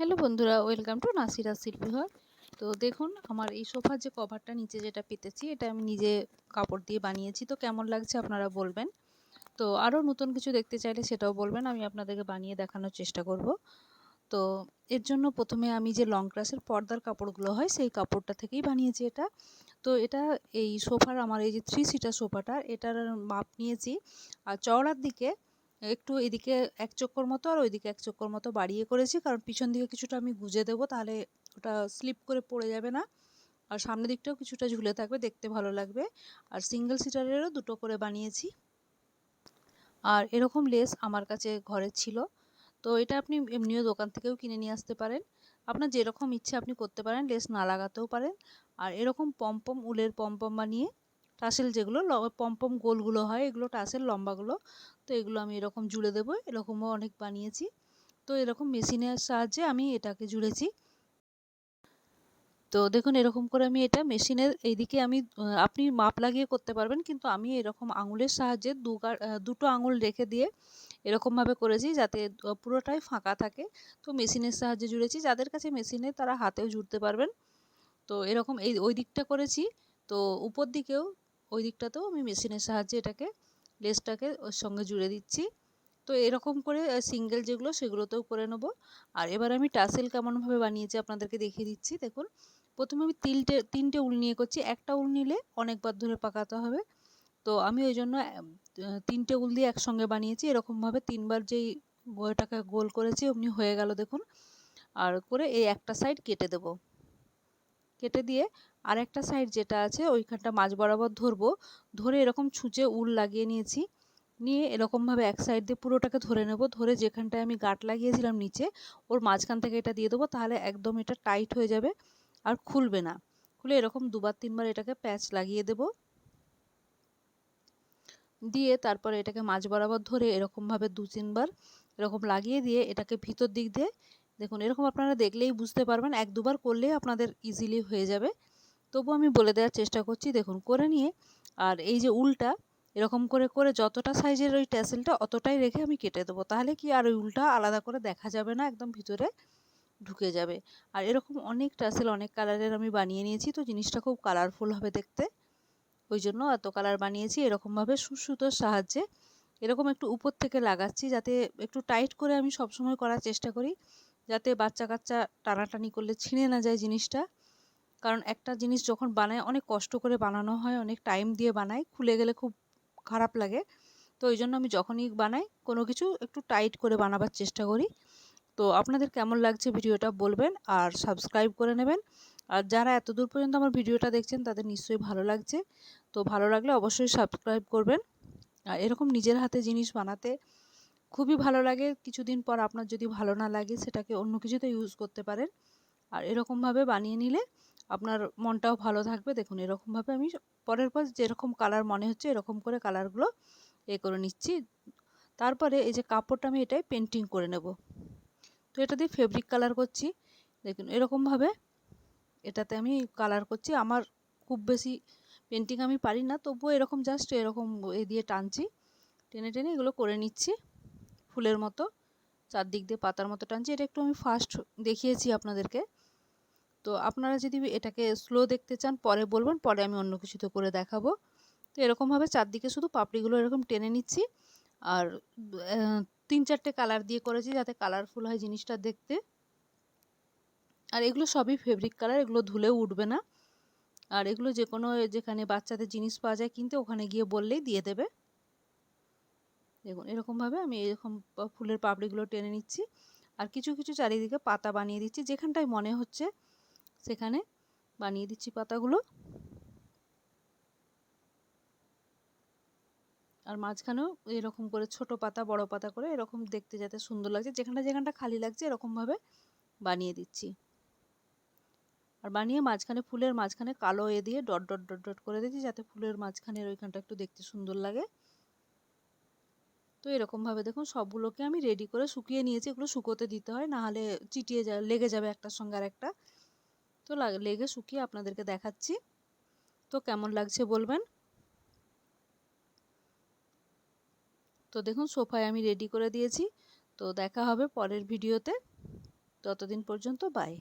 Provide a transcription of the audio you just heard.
Hello বন্ধুরা, welcome to Nasira শিল্পীঘর তো দেখুন, আমার এই সোফার যে কভারটা নিচে যেটা পেতেছি, এটা আমি নিজে কাপড় দিয়ে বানিয়েছি। তো কেমন লাগছে আপনারা বলবেন? তো আরও নতুন কিছু দেখতে চাইলে সেটাও বলবেন, আমি আপনাদেরকে বানিয়ে দেখানোর চেষ্টা করব। তো এর জন্য প্রথমে আমি যে লং ক্লাসের পর্দার কাপড়গুলো হয়, সেই কাপড়টা থেকেই বানিয়েছি এটা। তো এটা এই সোফার, আমার এই যে থ্রি সিটার সোফাটা, এটার মাপ নিয়েছি। আর চওড়ার দিকে একটু এদিকে এক চক্কর মতো আর ওইদিকে এক চক্কর মতো বাড়িয়ে করেছি। কারণ পিছন দিকে কিছুটা আমি গুজে দেবো, তাহলে ওটা স্লিপ করে পড়ে যাবে না। আর সামনের দিকটাও কিছুটা ঝুলে থাকবে, দেখতে ভালো লাগবে। আর সিঙ্গেল সিটারেরও দুটো করে বানিয়েছি। আর এরকম লেস আমার কাছে ঘরে ছিল। তো এটা আপনি এমনিও দোকান থেকেও কিনে নিয়ে আসতে পারেন। আপনার যেরকম ইচ্ছে আপনি করতে পারেন, লেস না লাগাতেও পারেন। আর এরকম পম্পম, উলের পম্পম বানিয়ে টাসেল যেগুলো পম্পম গোলগুলো হয়, এগুলো টাসেল লম্বাগুলো। তো এগুলো আমি এরকম জুড়ে দেবো, এরকমও অনেক বানিয়েছি। তো এরকম মেশিনের সাহায্যে আমি এটাকে জুড়েছি। তো দেখুন, এরকম করে আমি এটা মেশিনের এইদিকে আমি আপনি মাপ লাগিয়ে করতে পারবেন, কিন্তু আমি এরকম আঙুলের সাহায্যে দুটো আঙুল রেখে দিয়ে এরকমভাবে করেছি যাতে পুরোটাই ফাঁকা থাকে। তো মেশিনের সাহায্যে জুড়েছি, যাদের কাছে মেশিনে তারা হাতেও জুড়তে পারবেন। তো এরকম এই, ওই দিকটা করেছি। তো উপর দিকেও ওই দিকটাতেও আমি মেশিনের সাহায্যে এটাকে লেসটাকে ওর সঙ্গে জুড়ে দিচ্ছি। তো এরকম করে সিঙ্গেল যেগুলো সেগুলোতেও করে নেব। আর এবার আমি টাসেল কেমনভাবে বানিয়েছি আপনাদেরকে দেখিয়ে দিচ্ছি, দেখুন। প্রথমে আমি তিনটে তিনটে উল নিয়ে করছি। একটা উল নিলে অনেকবার ধরে পাকাতে হবে। তো আমি ওই জন্য তিনটে উল দিয়ে একসঙ্গে বানিয়েছি। এরকমভাবে তিনবার যেই ওটাকে গোল করেছি, অমনি হয়ে গেল, দেখুন। আর করে এই একটা সাইড কেটে দেব। কেটে দিয়ে আর একটা সাইড যেটা আছে, ওইখানটা মাঝ বরাবর ধরবো। ধরে এরকম ছুঁচে উল লাগিয়ে নিয়েছি। নিয়ে এরকমভাবে এক সাইড দিয়ে পুরোটাকে ধরে নেব। ধরে যেখানটায় আমি গাঁট লাগিয়েছিলাম নিচে, ওর মাঝখান থেকে এটা দিয়ে দেবো। তাহলে একদম এটা টাইট হয়ে যাবে আর খুলবে না। খুলে এরকম দুবার, তিনবার এটাকে প্যাচ লাগিয়ে দেব। দিয়ে তারপরে এটাকে মাঝ বরাবর ধরে এরকমভাবে দু, তিনবার এরকম লাগিয়ে দিয়ে এটাকে ভিতর দিক দিয়ে, দেখুন এরকম আপনারা দেখলেই বুঝতে পারবেন। এক, দুবার করলেই আপনাদের ইজিলি হয়ে যাবে। তবু আমি বলে দেওয়ার চেষ্টা করছি, দেখুন, করে নিয়ে, আর এই যে উলটা, এরকম করে করে যতটা সাইজের ওই ট্যাসেলটা অতটাই রেখে আমি কেটে দেবো। তাহলে কি আর ওই উলটা আলাদা করে দেখা যাবে না, একদম ভিতরে ঢুকে যাবে। আর এরকম অনেক ট্যাসেল, অনেক কালারের আমি বানিয়ে নিয়েছি, তো জিনিসটা খুব কালারফুল হবে দেখতে। ওই জন্য এত কালার বানিয়েছি, এরকমভাবে সুসুতোর সাহায্যে। এরকম একটু উপর থেকে লাগাচ্ছি, যাতে একটু টাইট করে আমি সবসময় করার চেষ্টা করি, যাতে বাচ্চা কাচ্চা টানাটানি করলে ছিঁড়ে না যায় জিনিসটা। কারণ একটা জিনিস যখন বানায়, অনেক কষ্ট করে বানানো হয়, অনেক টাইম দিয়ে বানাই খুলে গেলে খুব খারাপ লাগে। তো ওই জন্য আমি যখনই বানাই, কোনো কিছু একটু টাইট করে বানাবার চেষ্টা করি। তো আপনাদের কেমন লাগছে ভিডিওটা বলবেন আর সাবস্ক্রাইব করে নেবেন। আর যারা এত দূর পর্যন্ত আমার ভিডিওটা দেখছেন, তাদের নিশ্চয়ই ভালো লাগছে। তো ভালো লাগলে অবশ্যই সাবস্ক্রাইব করবেন। আর এরকম নিজের হাতে জিনিস বানাতে খুবই ভালো লাগে। কিছুদিন পর আপনার যদি ভালো না লাগে, সেটাকে অন্য কিছুতে ইউজ করতে পারেন। আর এরকমভাবে বানিয়ে নিলে আপনার মনটাও ভালো থাকবে। দেখুন, এরকমভাবে আমি পরের পর যেরকম কালার মনে হচ্ছে, এরকম করে কালারগুলো এ করে নিচ্ছি। তারপরে এই যে কাপড়টা আমি এটাই পেন্টিং করে নেব। তো এটা দিয়ে ফেব্রিক কালার করছি। দেখুন, এরকমভাবে এটাতে আমি কালার করছি। আমার খুব বেশি পেন্টিং আমি পারি না, তবুও এরকম জাস্ট এরকম এ দিয়ে টানছি। টেনে টেনে এগুলো করে নিচ্ছি। ফুলের মতো, চারদিক দিয়ে পাতার মতো টানছি। এটা একটু আমি ফার্স্ট দেখিয়েছি আপনাদেরকে। তো আপনারা যদি এটাকে স্লো দেখতে চান, পরে বলবেন, পরে আমি অন্য কিছু তো করে দেখাবো। তো এরকমভাবে চারদিকে শুধু পাপড়িগুলো এরকম টেনে নিচ্ছি। আর তিন চারটে কালার দিয়ে করেছি যাতে কালারফুল হয় জিনিসটা দেখতে। আর এগুলো সবই ফেব্রিক কালার এগুলো ধুলেও উঠবে না। আর এগুলো যে কোনো যেখানে বাচ্চাদের জিনিস পাওয়া যায় কিনতে, ওখানে গিয়ে বললেই দিয়ে দেবে। দেখুন, এরকমভাবে আমি এরকম ফুলের পাপড়িগুলো টেনে নিচ্ছি। আর কিছু কিছু চারিদিকে পাতা বানিয়ে দিচ্ছি, যেখানটায় মনে হচ্ছে সেখানে বানিয়ে দিচ্ছি পাতাগুলো। আর মাঝখানেও এরকম করে ছোট পাতা, বড় পাতা করে এরকম দেখতে যাতে সুন্দর লাগছে। যেখানটা যেখানটা খালি লাগছে, এরকমভাবে বানিয়ে দিচ্ছি। আর বানিয়ে মাঝখানে ফুলের মাঝখানে কালো এ দিয়ে ডট ডট ডট ডট করে দিচ্ছি যাতে ফুলের মাঝখানের ওইখানটা একটু দেখতে সুন্দর লাগে। তো এরকমভাবে দেখুন সবগুলোকে আমি রেডি করে শুকিয়ে নিয়েছি। এগুলো শুকোতে দিতে হয়, নাহলে চিটিয়ে যা, লেগে যাবে একটার সঙ্গে আর একটা তো লেগে শুকিয়ে আপনাদেরকে দেখাচ্ছি। তো কেমন লাগছে বলবেন? তো দেখুন, সোফায় আমি রেডি করে দিয়েছি। তো দেখা হবে পরের ভিডিওতে ততদিন পর্যন্ত বাই